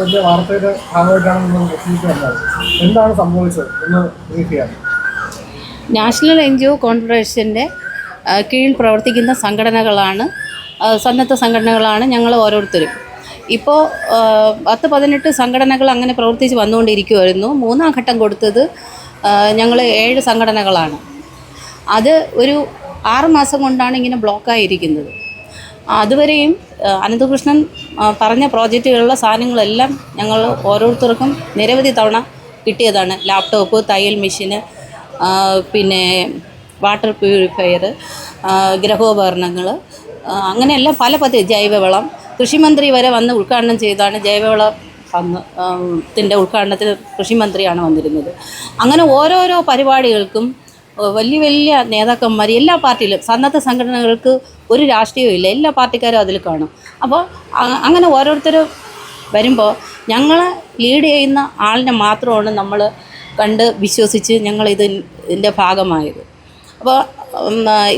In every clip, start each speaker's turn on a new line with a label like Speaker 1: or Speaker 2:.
Speaker 1: വലിയ വാർത്തയുടെ ഭാഗമായിട്ടാണ് നിങ്ങൾ എത്തിയിട്ട് വന്നത്. എന്താണ് സംഭവിച്ചത്? എന്ന് ചെയ്യാം.
Speaker 2: നാഷണൽ എൻ ജി ഒ കോൺഫെഡറേഷന്റെ കീഴിൽ പ്രവർത്തിക്കുന്ന സംഘടനകളാണ് സന്നദ്ധ സംഘടനകളാണ് ഞങ്ങൾ ഓരോരുത്തരും. ഇപ്പോൾ പത്ത് പതിനെട്ട് സംഘടനകൾ അങ്ങനെ പ്രവർത്തിച്ച് വന്നുകൊണ്ടിരിക്കുമായിരുന്നു മൂന്നാം ഘട്ടം കൊടുത്തത് ഞങ്ങൾ ഏഴ് സംഘടനകളാണ്. അത് ഒരു ആറ് മാസം കൊണ്ടാണ് ഇങ്ങനെ ബ്ലോക്കായിരിക്കുന്നത്. അതുവരെയും അനന്തകൃഷ്ണൻ പറഞ്ഞ പ്രോജക്റ്റുകളുള്ള സാധനങ്ങളെല്ലാം ഞങ്ങൾ ഓരോരുത്തർക്കും നിരവധി തവണ കിട്ടിയതാണ്. ലാപ്ടോപ്പ് തയ്യൽ മെഷീന് പിന്നെ വാട്ടർ പ്യൂരിഫയർ ഗ്രഹോപകരണങ്ങൾ അങ്ങനെയെല്ലാം പല പദ്ധതി ജൈവവളം. കൃഷിമന്ത്രി വരെ വന്ന് ഉദ്ഘാടനം ചെയ്താണ് ജൈവവള ത്തിന്റെ ഉദ്ഘാടനത്തിന് കൃഷിമന്ത്രിയാണ് വന്നിരുന്നത്. അങ്ങനെ ഓരോരോ പരിപാടികൾക്കും വലിയ വലിയ നേതാക്കന്മാർ എല്ലാ പാർട്ടിയിലും സന്നദ്ധ സംഘടനകൾക്ക് ഒരു രാഷ്ട്രീയവും ഇല്ല. എല്ലാ പാർട്ടിക്കാരും അതിൽ കാണും. അപ്പോൾ അങ്ങനെ ഓരോരുത്തർ വരുമ്പോൾ ഞങ്ങളെ ലീഡ് ചെയ്യുന്ന ആളിനെ മാത്രമാണ് നമ്മൾ കണ്ട് വിശ്വസിച്ച് ഞങ്ങൾ ഇത് ഇതിന്റെ ഭാഗമായത്. അപ്പോൾ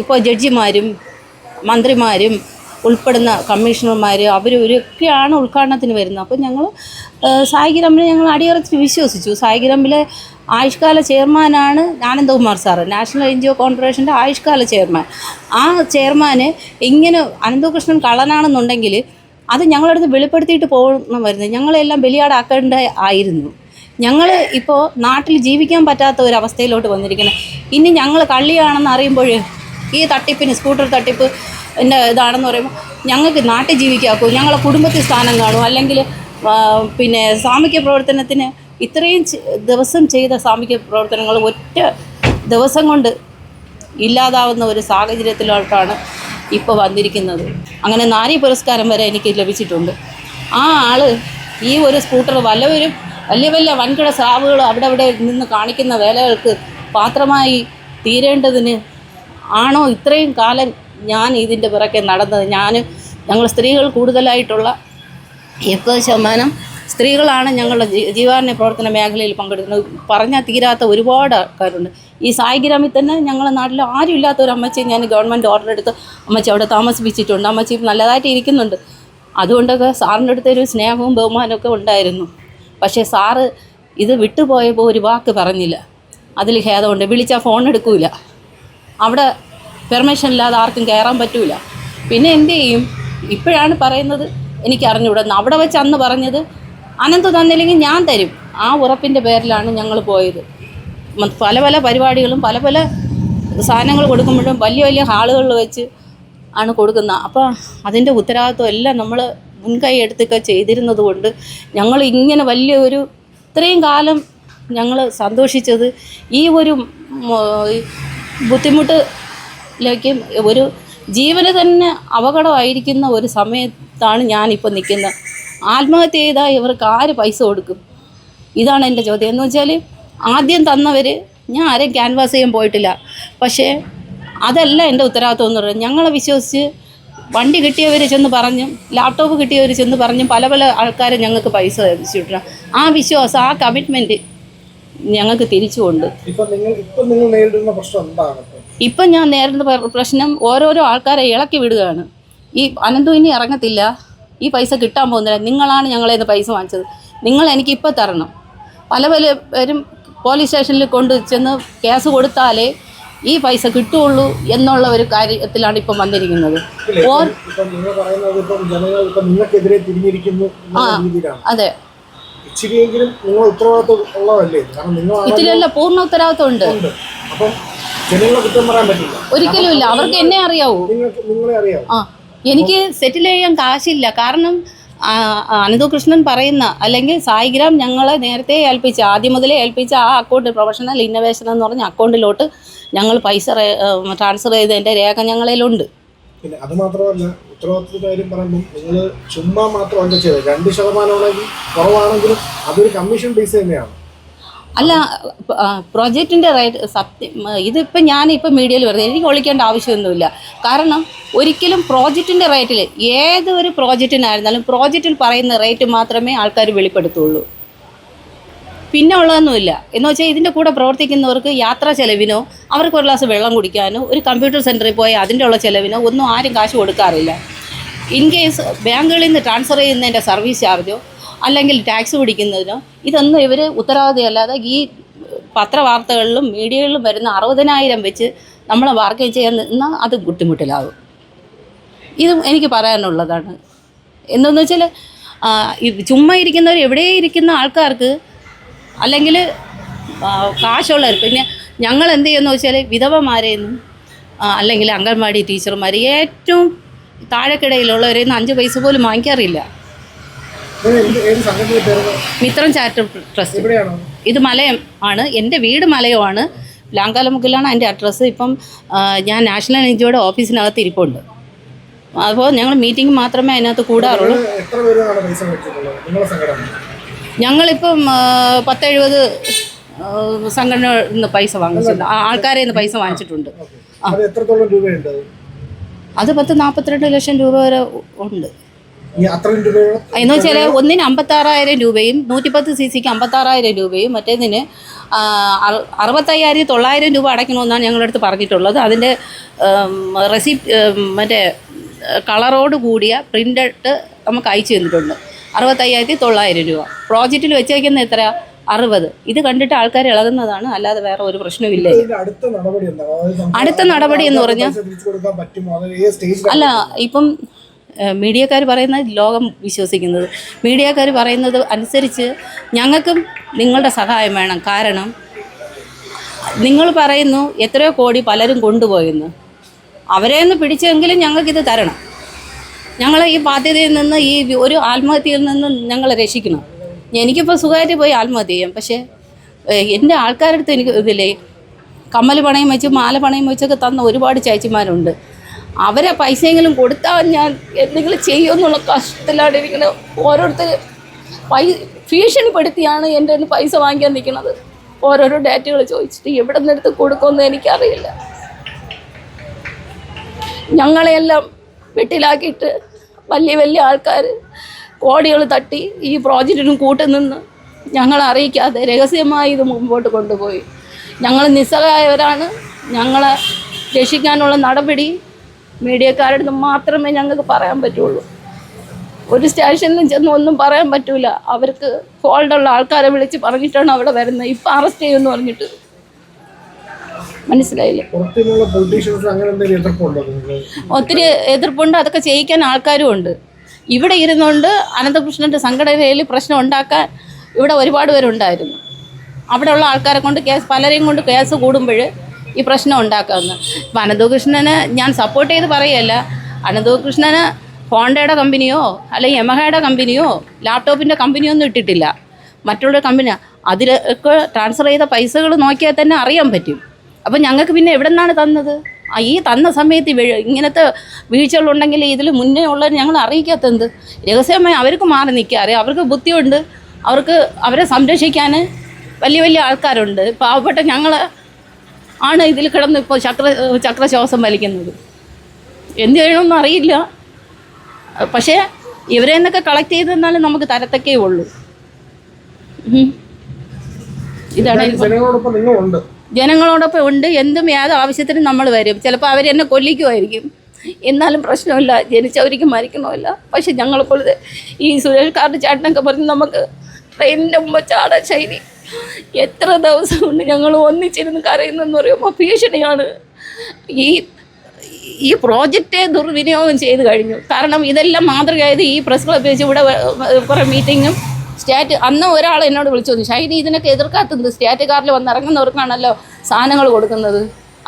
Speaker 2: ഇപ്പോൾ ജഡ്ജിമാരും മന്ത്രിമാരും ഉൾപ്പെടുന്ന കമ്മീഷണർമാർ അവർ ഇവരൊക്കെയാണ് ഉദ്ഘാടനത്തിന് വരുന്നത്. അപ്പോൾ ഞങ്ങൾ സായിഗ്രാമിനെ ഞങ്ങൾ അടിയറച്ച് വിശ്വസിച്ചു. സായിഗ്രാമിലെ ആയുഷ്കാല ചെയർമാനാണ് Anandakumar sir national N G O കോൺഫറേഷന്റെ ആയുഷ്കാല ചെയർമാൻ. ആ ചെയർമാന് ഇങ്ങനെ അനന്തകൃഷ്ണൻ കള്ളനാണെന്നുണ്ടെങ്കിൽ അത് ഞങ്ങളടുത്ത് വെളിപ്പെടുത്തിയിട്ട് പോകണം വരുന്നത്. ഞങ്ങളെല്ലാം ബലിയാടാക്കേണ്ട ആയിരുന്നു. ഞങ്ങൾ ഇപ്പോൾ നാട്ടിൽ ജീവിക്കാൻ പറ്റാത്ത ഒരു അവസ്ഥയിലോട്ട് വന്നിരിക്കണം. ഇനി ഞങ്ങൾ കള്ളിയാണെന്ന് അറിയുമ്പോൾ ഈ തട്ടിപ്പിന് സ്കൂട്ടർ തട്ടിപ്പ് എന്റെ ഇതാണെന്ന് പറയുമ്പോൾ ഞങ്ങൾക്ക് നാട്ടിൽ ജീവിക്കാക്കൂ ഞങ്ങളെ കുടുംബത്തിൽ സ്ഥാനം കാണും അല്ലെങ്കിൽ പിന്നെ സാമൂഹ്യ പ്രവർത്തനത്തിന് ഇത്രയും ദിവസം ചെയ്ത സാമൂഹ്യ പ്രവർത്തനങ്ങൾ ഒറ്റ ദിവസം കൊണ്ട് ഇല്ലാതാവുന്ന ഒരു സാഹചര്യത്തിലോട്ടാണ് ഇപ്പോൾ വന്നിരിക്കുന്നത്. അങ്ങനെ നാരി പുരസ്കാരം വരെ എനിക്ക് ലഭിച്ചിട്ടുണ്ട്. ആ ആൾ ഈ ഒരു സ്കൂട്ടർ വല്ലവരും വലിയ വലിയ വൻകിട സ്രാവുകൾ അവിടെ അവിടെ നിന്ന് കാണിക്കുന്ന വേലകൾക്ക് പാത്രമായി തീരേണ്ടതിന് ആണോ ഇത്രയും കാലം ഞാൻ ഇതിന്റെ പിറകെ നടന്നത്? ഞാൻ ഞങ്ങൾ സ്ത്രീകൾ കൂടുതലായിട്ടുള്ള എൺപത് ശതമാനം സ്ത്രീകളാണ് ഞങ്ങളുടെ ജീവാന പ്രവർത്തന മേഖലയിൽ പങ്കെടുക്കുന്നത്. പറഞ്ഞാൽ തീരാത്ത ഒരുപാട് ആൾക്കാരുണ്ട്. ഈ സായിഗ്രാമിൽ തന്നെ ഞങ്ങളുടെ നാട്ടിൽ ആരും ഇല്ലാത്ത ഒരു അമ്മച്ചി ഞാൻ ഗവൺമെന്റ് ഓർഡർ എടുത്ത് അമ്മച്ചി അവിടെ താമസിപ്പിച്ചിട്ടുണ്ട്. അമ്മച്ചി നല്ലതായിട്ട് ഇരിക്കുന്നുണ്ട്. അതുകൊണ്ടൊക്കെ സാറിന്റെ അടുത്ത് ഒരു സ്നേഹവും ബഹുമാനവും ഒക്കെ ഉണ്ടായിരുന്നു. പക്ഷേ സാറ് ഇത് വിട്ടുപോയപ്പോൾ ഒരു വാക്ക് പറഞ്ഞില്ല. അതിൽ ഖേദമുണ്ട്. വിളിച്ചാൽ ഫോൺ എടുക്കൂല. അവിടെ പെർമിഷൻ ഇല്ലാതെ ആർക്കും കയറാൻ പറ്റൂല. പിന്നെ എന്ത് ചെയ്യും? ഇപ്പോഴാണ് പറയുന്നത് എനിക്ക് അറിഞ്ഞുകൂടാ അവിടെ വെച്ച് അന്ന് പറഞ്ഞത് അനന്ത് തന്നില്ലെങ്കിൽ ഞാൻ തരും. ആ ഉറപ്പിന്റെ പേരിലാണ് ഞങ്ങൾ പോയത്. പല പല പരിപാടികളും പല പല സാധനങ്ങൾ കൊടുക്കുമ്പോഴും വലിയ വലിയ ഹാളുകളിൽ വെച്ച് ആണ് കൊടുക്കുന്നത്. അപ്പോൾ അതിന്റെ ഉത്തരവാദിത്വം എല്ലാം നമ്മൾ മുൻകൈ എടുത്തൊക്കെ ചെയ്തിരുന്നത് കൊണ്ട് ഞങ്ങൾ ഇങ്ങനെ വലിയ ഒരു ഇത്രയും കാലം ഞങ്ങൾ സന്തോഷിച്ചത് ഈ ഒരു ബുദ്ധിമുട്ടിലേക്ക് ഒരു ജീവന് തന്നെ അപകടമായിരിക്കുന്ന ഒരു സമയത്താണ് ഞാനിപ്പോൾ നിൽക്കുന്നത്. ആത്മഹത്യ ചെയ്താൽ ഇവർക്ക് ആര് പൈസ കൊടുക്കും? ഇതാണ് എന്റെ ചോദ്യം. എന്ന് വെച്ചാൽ ആദ്യം തന്നവർ ഞാൻ ആരെയും ക്യാൻവാസ് ചെയ്യാൻ പോയിട്ടില്ല. പക്ഷേ അതല്ല എന്റെ ഉത്തരവാദിത്വം എന്ന് പറയുന്നത്. ഞങ്ങളെ വിശ്വസിച്ച് വണ്ടി കിട്ടിയവർ ചെന്ന് പറഞ്ഞും ലാപ്ടോപ്പ് കിട്ടിയവർ ചെന്ന് പറഞ്ഞും പല പല ആൾക്കാരെ ഞങ്ങൾക്ക് പൈസ തരിച്ചിട്ടുണ്ട് ആ വിശ്വാസം ആ കമ്മിറ്റ്മെന്റ് ഞങ്ങൾക്ക് തിരിച്ചുകൊണ്ട്
Speaker 1: ഇപ്പം
Speaker 2: ഞാൻ നേരിടുന്ന പ്രശ്നം ഓരോരോ ആൾക്കാരെ ഇളക്കി വിടുകയാണ്. ഈ അനന്തു ഇനി ഇറങ്ങത്തില്ല. ഈ പൈസ കിട്ടാൻ പോകുന്നില്ല. നിങ്ങളാണ് ഞങ്ങളെ ഇന്ന് പൈസ വാങ്ങിച്ചത്. നിങ്ങൾ എനിക്ക് ഇപ്പോൾ തരണം. പല പല പേരും പോലീസ് സ്റ്റേഷനിൽ കൊണ്ട് ചെന്ന് കേസ് കൊടുത്താലേ ഈ പൈസ കിട്ടുള്ളൂ എന്നുള്ള ഒരു കാര്യത്തിലാണ് ഇപ്പം വന്നിരിക്കുന്നത്. ഓർ അതെ.
Speaker 1: ഇച്ചിരിയെങ്കിലും നിങ്ങൾ ഉത്തരവാദിത്വം ഉള്ളതല്ലേ? കാരണം
Speaker 2: നിങ്ങൾ പൂർണ ഉത്തരവാദിത്വം ഉണ്ട്.
Speaker 1: ഉണ്ട്. അപ്പം ജനങ്ങളെ കുറ്റം പറയാൻ പറ്റില്ല.
Speaker 2: ഒരിക്കലും ഇല്ല. അവർക്ക് എന്നെ അറിയാവൂ.
Speaker 1: നിങ്ങൾക്ക് നിങ്ങളെ അറിയാവൂ.
Speaker 2: ആ. എനിക്ക് സെറ്റിൽ ചെയ്യാൻ കാശില്ല. കാരണം അനന്തു അനന്തകൃഷ്ണൻ പറയുന്ന അല്ലെങ്കിൽ സായിഗ്രാം ഞങ്ങളെ നേരത്തെ ഏൽപ്പിച്ച ആദ്യം മുതലേ ഏൽപ്പിച്ച ആ അക്കൗണ്ട് പ്രൊഫഷണൽ ഇന്നോവേഷൻ എന്ന് പറഞ്ഞ അക്കൗണ്ടിലോട്ട് ഞങ്ങൾ പൈസ ട്രാൻസ്ഫർ ചെയ്തതിന്റെ രേഖ ഞങ്ങളിലുണ്ട്.
Speaker 1: പിന്നെ അത് മാത്രമല്ല ഉത്തരവാദിത്തത്തിന്റെ കാര്യം പറയുമ്പോൾ നിങ്ങൾ ചുമ്മാ മാത്രമല്ല ചെയ്തത്. രണ്ട് ശതമാനമാണെങ്കിൽ കുറവാണെങ്കിലും അതൊരു കമ്മീഷൻ ബേസ് തന്നെയാണ്.
Speaker 2: അല്ല പ്രൊജക്റ്റിന്റെ റേറ്റ് സത്യം ഇതിപ്പോൾ ഞാനിപ്പോൾ മീഡിയയിൽ വരുന്നത് എനിക്ക് ഒളിക്കേണ്ട ആവശ്യമൊന്നുമില്ല. കാരണം ഒരിക്കലും പ്രോജക്റ്റിന്റെ റേറ്റിൽ ഏതൊരു പ്രോജക്റ്റിനായിരുന്നാലും പ്രോജക്റ്റിൽ പറയുന്ന റേറ്റ് മാത്രമേ ആൾക്കാർ വെളിപ്പെടുത്തുള്ളൂ. പിന്നെ ഉള്ളതൊന്നുമില്ല. എന്ന് വെച്ചാൽ ഇതിന്റെ കൂടെ പ്രവർത്തിക്കുന്നവർക്ക് യാത്രാ ചെലവിനോ അവർക്ക് ഒരു ഗ്ലാസ് വെള്ളം കുടിക്കാനോ ഒരു കമ്പ്യൂട്ടർ സെന്ററിൽ പോയി അതിന്റെ ഉള്ള ചെലവിനോ ഒന്നും ആരും കാശ് കൊടുക്കാറില്ല. ഇൻ കേസ് ബാങ്കുകളിൽ നിന്ന് ട്രാൻസ്ഫർ ചെയ്യുന്നതിന്റെ സർവീസ് ചാർജോ അല്ലെങ്കിൽ ടാക്സ് പിടിക്കുന്നതിനോ? ഇതൊന്നും ഇവർ ഉത്തരവാദിയല്ലാതെ ഈ പത്രവാർത്തകളിലും മീഡിയകളിലും വരുന്ന അറുപതിനായിരം വെച്ച് നമ്മൾ വാർക്കം ചെയ്യാൻ നിന്നാൽ അത് ബുദ്ധിമുട്ടിലാകും ഇതും എനിക്ക് പറയാനുള്ളതാണ്. എന്തെന്ന് വെച്ചാൽ ചുമ്മാ ഇരിക്കുന്നവർ എവിടെ ഇരിക്കുന്ന ആൾക്കാർക്ക് അല്ലെങ്കിൽ കാശുള്ളവർ പിന്നെ ഞങ്ങൾ എന്ത് ചെയ്യുമെന്ന് വെച്ചാൽ വിധവമാരെയെന്നും അല്ലെങ്കിൽ അംഗൻവാടി ടീച്ചർമാർ ഏറ്റവും താഴെക്കിടയിലുള്ളവരെ നിന്ന് അഞ്ച് പൈസ പോലും വാങ്ങിക്കാറില്ല
Speaker 1: ഇത് എന്ത് ഏത് സംഘടന പേര്
Speaker 2: മിത്രം ചാരിറ്റബിൾ ട്രസ്റ്റ്. ഇത് മലയം ആണ്. എന്റെ വീട് മലയമാണ്. ലാങ്കാലമുക്കിലാണ് എന്റെ അഡ്രസ്സ്. ഇപ്പം ഞാൻ നാഷണൽ എൻ ഓഫീസിനകത്ത് ഇരിപ്പുണ്ട്. അപ്പോൾ ഞങ്ങൾ മീറ്റിംഗ് മാത്രമേ അതിനകത്ത് കൂടാറുള്ളൂ. ഞങ്ങളിപ്പം പത്തെഴുപത് സംഘടന നിന്ന് പൈസ വാങ്ങിച്ചിട്ടുണ്ട്. ആൾക്കാരെ നിന്ന് പൈസ വാങ്ങിച്ചിട്ടുണ്ട്.
Speaker 1: അത്
Speaker 2: പത്ത് നാൽപ്പത്തിരണ്ട് ലക്ഷം രൂപ വരെ ഉണ്ട്. എന്ന് വെച്ചാൽ ഒന്നിന് അമ്പത്താറായിരം രൂപയും നൂറ്റിപ്പത്ത് സി സിക്ക് അമ്പത്താറായിരം രൂപയും മറ്റേതിന് അറുപത്തയ്യായിരത്തി തൊള്ളായിരം രൂപ അടയ്ക്കണമെന്നാണ് ഞങ്ങളുടെ അടുത്ത് പറഞ്ഞിട്ടുള്ളത്. അതിന്റെ റെസിപ്റ്റ് മറ്റേ കളറോട് കൂടിയ പ്രിന്റ് നമുക്ക് അയച്ചു തന്നിട്ടുണ്ട്. അറുപത്തയ്യായിരത്തി തൊള്ളായിരം രൂപ. പ്രോജക്റ്റിൽ വെച്ചേക്കുന്ന എത്ര അറുപത്. ഇത് കണ്ടിട്ട് ആൾക്കാർ ഇളകുന്നതാണ്. അല്ലാതെ വേറെ ഒരു
Speaker 1: പ്രശ്നമില്ല അടുത്ത നടപടി
Speaker 2: എന്ന് പറഞ്ഞാൽ അല്ല ഇപ്പം മീഡിയക്കാർ പറയുന്നത് ലോകം വിശ്വസിക്കുന്നത്. മീഡിയക്കാർ പറയുന്നത് അനുസരിച്ച് ഞങ്ങൾക്കും നിങ്ങളുടെ സഹായം വേണം. കാരണം നിങ്ങൾ പറയുന്നു എത്രയോ കോടി പലരും കൊണ്ടുപോയെന്ന്. അവരെ ഒന്ന് പിടിച്ചെങ്കിലും ഞങ്ങൾക്കിത് തരണം. ഞങ്ങളെ ഈ ബാധ്യതയിൽ നിന്ന് ഈ ഒരു ആത്മഹത്യയിൽ നിന്ന് ഞങ്ങളെ രക്ഷിക്കണം. എനിക്കിപ്പോൾ സുഖമായിട്ട് പോയി ആത്മഹത്യ ചെയ്യാം. പക്ഷേ എന്റെ ആൾക്കാരുടെ അടുത്ത് എനിക്ക് ഇതില്ലേ കമ്മൽ പണയം വെച്ച് മാല പണയം വെച്ചൊക്കെ തന്ന ഒരുപാട് ചേച്ചിമാരുണ്ട്. അവരെ പൈസയെങ്കിലും കൊടുത്താൽ ഞാൻ എന്തെങ്കിലും ചെയ്യുമെന്നുള്ള കഷ്ടത്തിലാണ് ഇരിക്കുന്നത്. ഓരോരുത്തർ പൈ ഭീഷണിപ്പെടുത്തിയാണ് എന്റെ കയ്യിൽ പൈസ വാങ്ങിക്കാൻ നിൽക്കുന്നത്. ഓരോരോ ഡേറ്റുകൾ ചോദിച്ചിട്ട് എവിടെ നിന്നെടുത്ത് കൊടുക്കുമെന്ന് എനിക്കറിയില്ല. ഞങ്ങളെയെല്ലാം വെട്ടിലാക്കിയിട്ട് വലിയ വലിയ ആൾക്കാർ കോടികൾ തട്ടി ഈ പ്രോജക്റ്റിനും കൂട്ടുനിന്ന് ഞങ്ങളെ അറിയിക്കാതെ രഹസ്യമായി ഇത് മുമ്പോട്ട് കൊണ്ടുപോയി. ഞങ്ങൾ നിസ്സഹായവരാണ്. ഞങ്ങളെ രക്ഷിക്കാനുള്ള നടപടി മീഡിയക്കാരുടെ മാത്രമേ ഞങ്ങൾക്ക് പറയാൻ പറ്റുള്ളൂ. ഒരു സ്റ്റേഷനിൽ ചെന്ന് ഒന്നും പറയാൻ പറ്റൂല. അവർക്ക് ഫോൾഡുള്ള ആൾക്കാരെ വിളിച്ച് പറഞ്ഞിട്ടാണ് അവിടെ വരുന്നത്. ഇപ്പം അറസ്റ്റ് ചെയ്യുമെന്ന് പറഞ്ഞിട്ട്. മനസ്സിലായില്ല? ഒത്തിരി എതിർപ്പുണ്ട്. അതൊക്കെ ചെയ്യിക്കാൻ ആൾക്കാരും ഉണ്ട്. ഇവിടെ ഇരുന്നുകൊണ്ട് അനന്തകൃഷ്ണന്റെ സംഘടനയിൽ പ്രശ്നം ഉണ്ടാക്കാൻ ഇവിടെ ഒരുപാട് പേരുണ്ടായിരുന്നു. അവിടെയുള്ള ആൾക്കാരെ കൊണ്ട് കേസ് പലരെയും കൊണ്ട് കേസ് കൂടുമ്പോൾ ഈ പ്രശ്നം ഉണ്ടാക്കാമെന്ന് ഇപ്പം അനന്തകൃഷ്ണന് ഞാൻ സപ്പോർട്ട് ചെയ്ത് പറയല്ല. അനന്തകൃഷ്ണന് ഹോണ്ടയുടെ കമ്പനിയോ അല്ലെങ്കിൽ യമഹയുടെ കമ്പനിയോ ലാപ്ടോപ്പിന്റെ കമ്പനിയോ ഒന്നും ഇട്ടിട്ടില്ല. മറ്റുള്ള കമ്പനി അതിലൊക്കെ ട്രാൻസ്ഫർ ചെയ്ത പൈസകൾ നോക്കിയാൽ തന്നെ അറിയാൻ പറ്റും. അപ്പം ഞങ്ങൾക്ക് പിന്നെ എവിടെ നിന്നാണ് തന്നത്? ഈ തന്ന സമയത്ത് ഇങ്ങനത്തെ വീഴ്ചകളുണ്ടെങ്കിൽ ഇതിൽ മുന്നേ ഉള്ളവർ ഞങ്ങൾ അറിയിക്കാത്തത് രഹസ്യമായി അവർക്ക് മാറി നിൽക്കാറ് അവർക്ക് ബുദ്ധിയുണ്ട്. അവർക്ക് അവരെ സംരക്ഷിക്കാൻ വലിയ വലിയ ആൾക്കാരുണ്ട്. പാവപ്പെട്ട ഞങ്ങൾ ആണ് ഇതിൽ കിടന്ന് ഇപ്പോൾ ചക്ര ചക്രശ്വാസം വലിക്കുന്നത്. എന്ത് ചെയ്യണമെന്ന് അറിയില്ല. പക്ഷേ ഇവരെ നിന്നൊക്കെ കളക്ട് ചെയ്ത് തന്നാലും നമുക്ക് തരത്തക്കേ ഉള്ളൂ. ഇതാണ്
Speaker 1: ജനങ്ങളോടൊപ്പം
Speaker 2: ഉണ്ട്. എന്തും ഏത് ആവശ്യത്തിനും നമ്മൾ വരും. ചിലപ്പോൾ അവരെന്നെ കൊല്ലിക്കുമായിരിക്കും. എന്നാലും പ്രശ്നമില്ല. ജനിച്ചവർക്ക് മരിക്കണമില്ല. പക്ഷെ ഞങ്ങളെപ്പോലത്തെ ഈ സുരേഷ് കാർഡ് ചേട്ടനൊക്കെ പറഞ്ഞ് നമുക്ക് ട്രെയിനിന്റെ മുമ്പ് ചാടാൻ ശൈലി എത്ര ദിവസം കൊണ്ട് ഞങ്ങൾ ഒന്നിച്ചിരുന്ന് കരയുന്നെന്ന് പറയുമ്പോൾ ഭീഷണിയാണ്. ഈ ഈ പ്രോജക്റ്റ് ദുർവിനിയോഗം ചെയ്ത് കഴിഞ്ഞു. കാരണം ഇതെല്ലാം മാതൃകയായത് ഈ പ്രസ് ക്ലബ് വെച്ച് ഇവിടെ കുറേ മീറ്റിങ്ങും സ്റ്റാറ്റ് അന്ന് ഒരാൾ എന്നോട് വിളിച്ചു ചോദിച്ചു ഷൈനി ഇതിനൊക്കെ എതിർക്കാത്തത് സ്റ്റാറ്റ് കാറിൽ വന്ന് ഇറങ്ങുന്നവർക്കാണല്ലോ സാധനങ്ങൾ കൊടുക്കുന്നത്.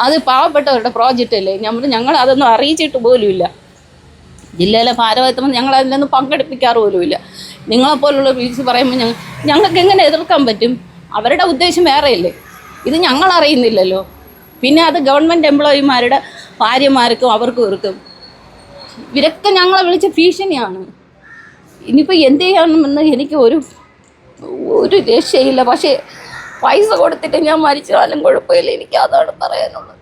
Speaker 2: അത് പാവപ്പെട്ടവരുടെ പ്രോജക്റ്റ് അല്ലേ? നമ്മൾ ഞങ്ങൾ അതൊന്നും അറിയിച്ചിട്ട് പോലുമില്ല. ജില്ലയിലെ ഭാരവാഹിത്വം ഞങ്ങൾ അതിലൊന്നും പങ്കെടുപ്പിക്കാറ് പോലുമില്ല. നിങ്ങളെപ്പോലുള്ള വിളിച്ച് പറയുമ്പോൾ ഞങ്ങൾ ഞങ്ങൾക്ക് എങ്ങനെ എതിർക്കാൻ പറ്റും? അവരുടെ ഉദ്ദേശം വേറെയല്ലേ. ഇത് ഞങ്ങൾ അറിയുന്നില്ലല്ലോ. പിന്നെ അത് ഗവൺമെന്റ് എംപ്ലോയിമാരുടെ ഭാര്യമാർക്കും അവർക്കും ഇവർക്കും. ഇവരൊക്കെ ഞങ്ങളെ വിളിച്ച ഭീഷണിയാണ്. ഇനിയിപ്പോൾ എന്ത് ചെയ്യണമെന്ന് എനിക്ക് ഒരു ഒരു രക്ഷയില്ല. പക്ഷേ പൈസ കൊടുത്തിട്ട് ഞാൻ മരിച്ചാലും കുഴപ്പമില്ല. എനിക്ക് അതാണ് പറയാനുള്ളത്.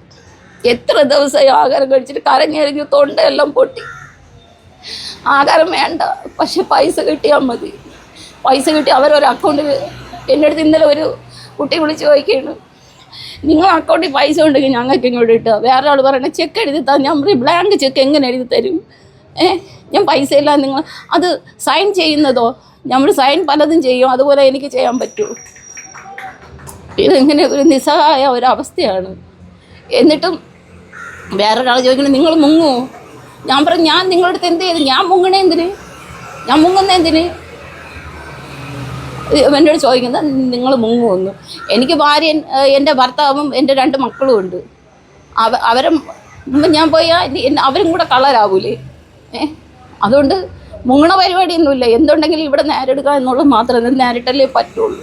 Speaker 2: എത്ര ദിവസമായി ആഹാരം കഴിച്ചിട്ട് കരഞ്ഞെറിഞ്ഞ് തൊണ്ടയെല്ലാം പൊട്ടി. ആഹാരം വേണ്ട. പക്ഷെ പൈസ കിട്ടിയാൽ മതി. പൈസ കിട്ടി അവരൊരു അക്കൗണ്ടിൽ എന്റെ അടുത്ത് ഇന്നലെ ഒരു കുട്ടി വിളിച്ച് ചോദിക്കുകയാണ്. നിങ്ങൾ അക്കൗണ്ടിൽ പൈസ ഉണ്ടെങ്കിൽ ഞങ്ങൾക്ക് ഇങ്ങോട്ട് കിട്ടുക വേറെ ആൾ പറയണ ചെക്ക് എഴുതി താ ഞാൻ ബ്ലാങ്ക് ചെക്ക് എങ്ങനെ എഴുതി തരും? ഏ? ഞാൻ പൈസ ഇല്ല നിങ്ങൾ അത് സൈൻ ചെയ്യുന്നതോ? നമ്മൾ സൈൻ പലതും ചെയ്യും. അതുപോലെ എനിക്ക് ചെയ്യാൻ പറ്റൂ. ഇതെങ്ങനെ ഒരു നിസ്സഹായ ഒരവസ്ഥയാണ് എന്നിട്ടും വേറൊരാൾ ചോദിക്കണം നിങ്ങൾ മുങ്ങോ. ഞാൻ പറഞ്ഞു ഞാൻ നിങ്ങളുടെ അടുത്ത് എന്ത് ചെയ്തു? ഞാൻ മുങ്ങണേ എന്തിന്? ഞാൻ മുങ്ങുന്ന എന്തിന്? എന്നോട് ചോദിക്കുന്നത് നിങ്ങൾ മുങ്ങുമെന്ന് എനിക്ക് ഭാര്യ എന്റെ ഭർത്താവും എന്റെ രണ്ട് മക്കളും ഉണ്ട്. അവ അവരെ ഞാൻ പോയാൽ അവരും കൂടെ കളറാവൂലേ ഏ അതുകൊണ്ട് മുങ്ങണ പരിപാടിയൊന്നുമില്ല. എന്തുണ്ടെങ്കിലും ഇവിടെ നേരിടുക എന്നുള്ളത് മാത്രമേ നേരിട്ടല്ലേ പറ്റുള്ളൂ.